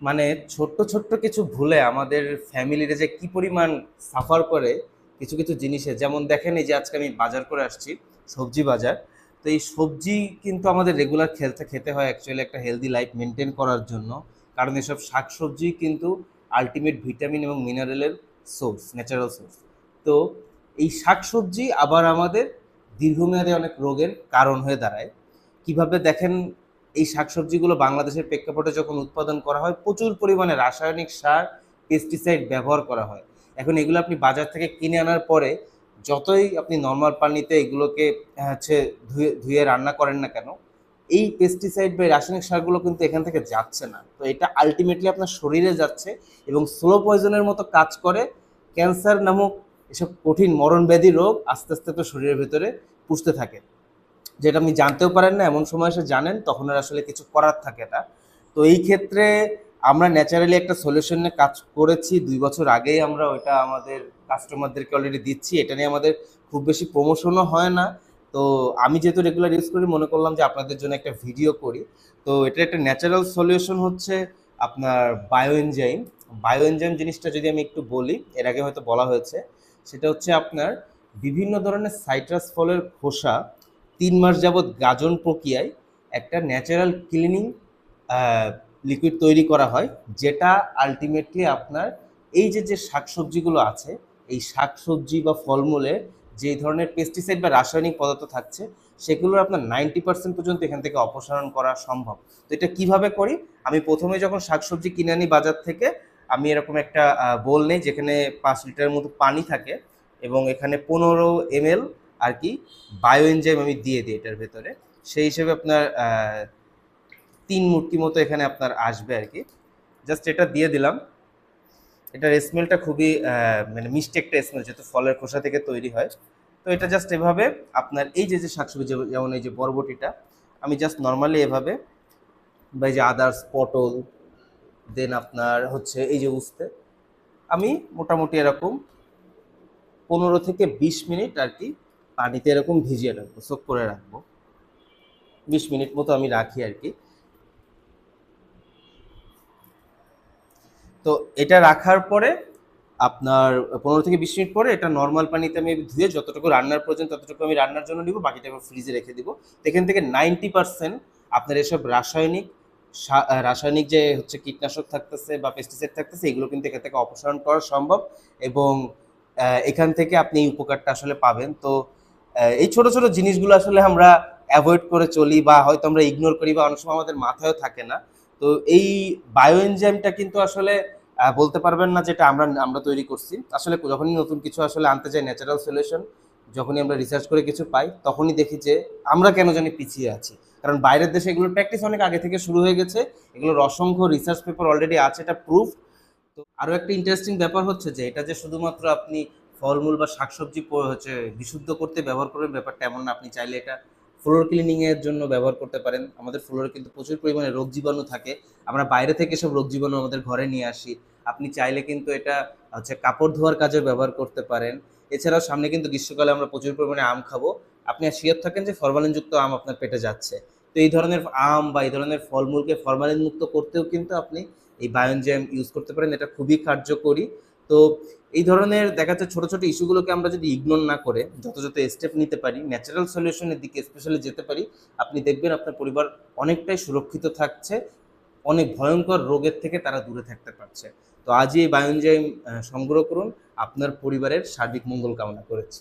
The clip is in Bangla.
মানে ছোট্ট ছোট্ট কিছু ভুলে আমাদের ফ্যামিলিতে যে কি পরিমাণ সাফার করে কিছু কিছু জিনিসে। যেমন দেখেন এই যে আজকে আমি বাজার করে আসছি, সবজি বাজার। তো এই সবজি কিন্তু আমাদের রেগুলার খেলতে, খেতে হয় অ্যাকচুয়ালি একটা হেলদি লাইফ মেনটেন করার জন্য। কারণ এসব শাকসবজি কিন্তু আলটিমেট ভিটামিন এবং মিনারেলের সোর্স ন্যাচারাল সোর্স তো এই শাকসবজি আবার আমাদের দীর্ঘমেয়াদে অনেক রোগের কারণ হয়ে দাঁড়ায়। কীভাবে দেখেন এই শাকসবজিগুলো বাংলাদেশের প্রেক্ষাপটে যখন উৎপাদন করা হয়, প্রচুর পরিমাণে রাসায়নিক সার পেস্টিসাইড ব্যবহার করা হয়। এখন এগুলো আপনি বাজার থেকে কিনে আনার পরে যতই আপনি নর্মাল পানিতে এগুলোকে হচ্ছে ধুয়ে ধুয়ে রান্না করেন না কেন, এই পেস্টিসাইড বা রাসায়নিক সারগুলো কিন্তু এখান থেকে যাচ্ছে না। তো এটা আলটিমেটলি আপনার শরীরে যাচ্ছে এবং স্লো পয়জনের মতো কাজ করে। ক্যান্সার নামক এসব কঠিন মরণব্যাধি রোগ আস্তে আস্তে তো শরীরের ভেতরে পুষতে থাকে। যেটা আপনি জানতেও পারেন না, এমন সময় এসে জানেন, তখন আর আসলে কিছু করার থাকে না। তো এই ক্ষেত্রে আমরা ন্যাচারালি একটা সলিউশন কাজ করেছি। দুই বছর আগেই আমরা ওইটা আমাদের কাস্টমারদেরকে অলরেডি দিচ্ছি। এটা নিয়ে আমাদের খুব বেশি প্রমোশনও হয় না। তো আমি যেহেতু রেগুলার ইউজ করি, মনে করলাম যে আপনাদের জন্য একটা ভিডিও করি। তো এটা একটা ন্যাচারাল সলিউশন হচ্ছে আপনার বায়ো এনজাইম বায়ো এনজাইম জিনিসটা যদি আমি একটু বলি, এর আগে হয়তো বলা হয়েছে, সেটা হচ্ছে আপনার বিভিন্ন ধরনের সাইট্রাস ফলের খোসা তিন মাস যাবৎ গাজন প্রক্রিয়ায় একটা ন্যাচারাল ক্লিনিং লিকুইড তৈরি করা হয়, যেটা আলটিমেটলি আপনার এই যে যে শাকসবজিগুলো আছে, এই শাকসবজি বা ফলমূলে যে ধরনের পেস্টিসাইড বা রাসায়নিক পদার্থ থাকছে সেগুলোর আপনার নাইনটি পার্সেন্ট পর্যন্ত এখান থেকে অপসারণ করা সম্ভব। তো এটা কীভাবে করি? আমি প্রথমে যখন শাকসবজি কিনে আনি বাজার থেকে, আমি এরকম একটা বোল নেই, যেখানে পাঁচ লিটারের মতো পানি থাকে এবং এখানে পনেরো এমএল আর কি বায়ো এনজাইম আমি দিয়ে দিই এটার ভেতরে। সেই হিসেবে আপনার তিন মূর্তি মতো এখানে আপনার আসবে আর কি। জাস্ট এটা দিয়ে দিলাম। এটার স্মেলটা খুবই মানে মিষ্টি একটা স্মেল যেহেতু ফলের খোসা থেকে তৈরি হয়। তো এটা জাস্ট এভাবে আপনার এই যে যে শাকসবজি, যেমন- এই যে বরবটিটা, আমি জাস্ট নর্মালি এভাবে বা এই যে আদার্স পটল দেন আপনার হচ্ছে এই যে উস্তে, আমি মোটামুটি এরকম পনেরো থেকে বিশ মিনিট আর কি পানিতে এরকম ভিজিয়ে রাখব সোক করে রাখব। বিশ মিনিট মতো আমি রাখি আর কি। তো এটা রাখার পরে আপনার পনেরো থেকে বিশ মিনিট পরে এটা নর্মাল পানিতে আমি ধুয়ে যতটুকু রান্নার প্রয়োজন ততটুকু আমি রান্নার জন্য নিব, বাকিটা আমি ফ্রিজে রেখে দিব। এখান থেকে নাইনটি পার্সেন্ট আপনার এসব রাসায়নিক রাসায়নিক যে হচ্ছে কীটনাশক থাকতেছে বা পেস্টিসাইড থাকতেছে, এগুলো কিন্তু এখান থেকে অপসারণ করা সম্ভব এবং এখান থেকে আপনি এই উপকারটা আসলে পাবেন। তো এই ছোট ছোট জিনিসগুলো আসলে আমরা অ্যাভয়েড করে চলি বা হয়তো আমরা ইগনোর করি বা অনেক সময় আমাদের মাথায়ও থাকে না। তো এই বায়ো এনজাইমটা কিন্তু আসলে বলতে পারবেন না যেটা আমরা আমরা তৈরি করছি। আসলে যখনই নতুন কিছু আসলে আনতে চাই ন্যাচারাল সলিউশন যখনই আমরা রিসার্চ করে কিছু পাই, তখনই দেখি যে আমরা কেন জানি পিছিয়ে আছি। কারণ বাইরের দেশে এগুলোর প্র্যাকটিস অনেক আগে থেকে শুরু হয়ে গেছে। এগুলোর অসংখ্য রিসার্চ পেপার অলরেডি আছে, এটা প্রুফ তো আরও একটা ইন্টারেস্টিং ব্যাপার হচ্ছে যে এটা যে শুধুমাত্র আপনি ফলমূল বা শাকসবজি হচ্ছে বিশুদ্ধ করতে ব্যবহার করবেন। ব্যাপারটা এমন না, আপনি চাইলে এটা ফ্লোর ক্লিনিং এর জন্য ব্যবহার করতে পারেন। আমাদের ফ্লোরে কিন্তু প্রচুর পরিমাণে রোগ জীবাণু থাকে। আমরা বাইরে থেকে সব রোগ জীবাণু আমাদের ঘরে নিয়ে আসি। আপনি চাইলে কিন্তু এটা হচ্ছে কাপড় ধোয়ার কাজে ব্যবহার করতে পারেন। এছাড়াও সামনে কিন্তু গ্রীষ্মকালে আমরা প্রচুর পরিমাণে আম খাব। আপনি শিওর থাকেন যে ফরমালিনযুক্ত আম আপনার পেটে যাচ্ছে। তো এই ধরনের আম বা এই ধরনের ফলমূলকে ফরমালিন মুক্ত করতেও কিন্তু আপনি এই বায়োনজাম ইউজ করতে পারেন। এটা খুবই কার্যকরী। তো এই ধরনের দেখা যাচ্ছে ছোটো ছোট ইস্যুগুলোকে আমরা যদি ইগনোর না করে যত যত স্টেপ নিতে পারি ন্যাচারাল সলিউশনের দিকে স্পেশালি যেতে পারি, আপনি দেখবেন আপনার পরিবার অনেকটাই সুরক্ষিত থাকছে, অনেক ভয়ঙ্কর রোগের থেকে তারা দূরে থাকতে পারছে। তো আজই এই বায়োনজাইম সংগ্রহ করুন, আপনার পরিবারের সার্বিক মঙ্গল কামনা করেছি।